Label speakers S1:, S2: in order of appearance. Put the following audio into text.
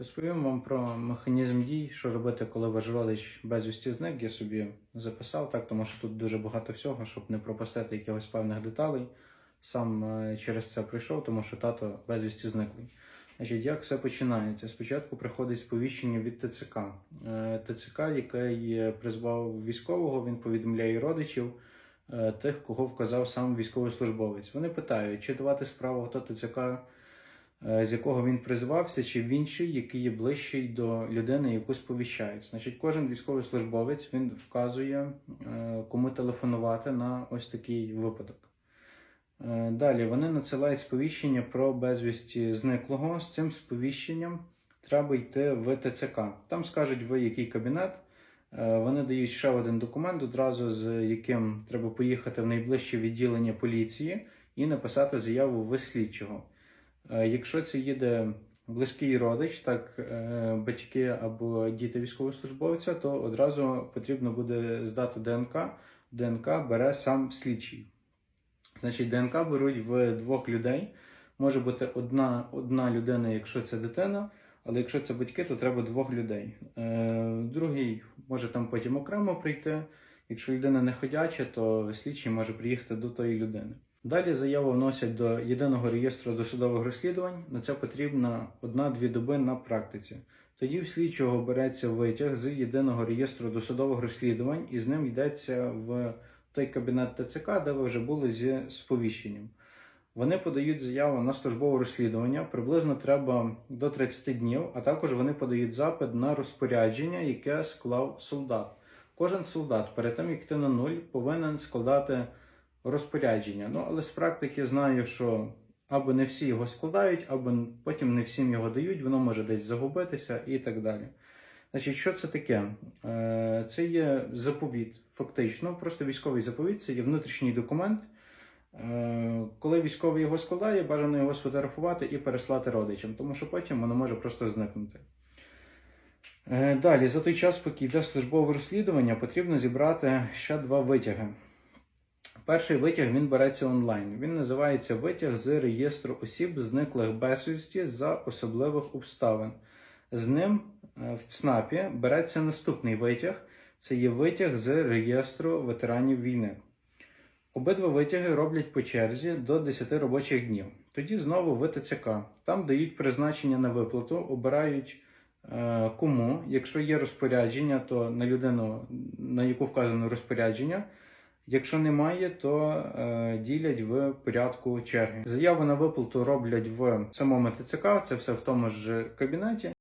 S1: Розповім вам про механізм дій, що робити, коли ваш родич безвісті зник. Я собі записав так, тому що тут дуже багато всього, щоб не пропустити якихось певних деталей. Сам е, через це прийшов, тому що тато безвісті зниклий. Значить, як все починається? Спочатку приходить сповіщення від ТЦК. Е, ТЦК, який призвав військового, він повідомляє родичів е, тих, кого вказав сам військовослужбовець. Вони питають, чи давати справу в то ТЦК з якого він призивався, чи в інший, який є ближчий до людини, яку сповіщають. Значить, кожен військовослужбовець він вказує, е, кому телефонувати на ось такий випадок. Е, Далі вони надсилають сповіщення про безвісті зниклого. З цим сповіщенням треба йти в ТЦК. Там скажуть ви який кабінет. Е, Вони дають ще один документ, одразу з яким треба поїхати в найближче відділення поліції і написати заяву в слідчого. Е, Якщо це їде близький родич, так е, батьки або діти військовослужбовця, то одразу потрібно буде здати ДНК. ДНК бере сам слідчий. Значить, ДНК беруть в двох людей. Може бути одна, одна людина, якщо це дитина, але якщо це батьки, то треба двох людей. Е, другий може там потім окремо прийти. Якщо людина не ходяча, то слідчий може приїхати до тої людини. Далі заяву вносять до єдиного реєстру досудових розслідувань. На це потрібна одна-дві доби на практиці. Тоді в слідчого береться витяг з єдиного реєстру досудових розслідувань, і з ним йдеться в той кабінет ТЦК, де ви вже були зі сповіщенням. Вони подають заяву на службове розслідування. Приблизно треба до 30 днів, а також вони подають запит на розпорядження, яке склав солдат. Кожен солдат перед тим, як йти на нуль, повинен складати розпорядження. Ну, але з практики знаю, що або не всі його складають, або потім не всім його дають, воно може десь загубитися і так далі. Значить, що це таке? Е, Це є заповіт, фактично, просто військовий заповіт, це є внутрішній документ. Е, Коли військовий його складає, бажано його сфотографувати і переслати родичам, тому що потім воно може просто зникнути. Е, Далі, за той час, поки йде службове розслідування, потрібно зібрати ще два витяги. Перший витяг він береться онлайн. Він називається Витяг з реєстру осіб, зниклих безвісті за особливих обставин. З ним е, в ЦНАПі береться наступний витяг. Це є витяг з реєстру ветеранів війни. Обидва витяги роблять по черзі до 10 робочих днів. Тоді знову в ТЦК. Там дають призначення на виплату, обирають е, кому. Якщо є розпорядження, то на людину, на яку вказано розпорядження. Якщо немає, то е, ділять в порядку черги. Заяву на виплату роблять в самому ТЦК, це все в тому ж кабінеті.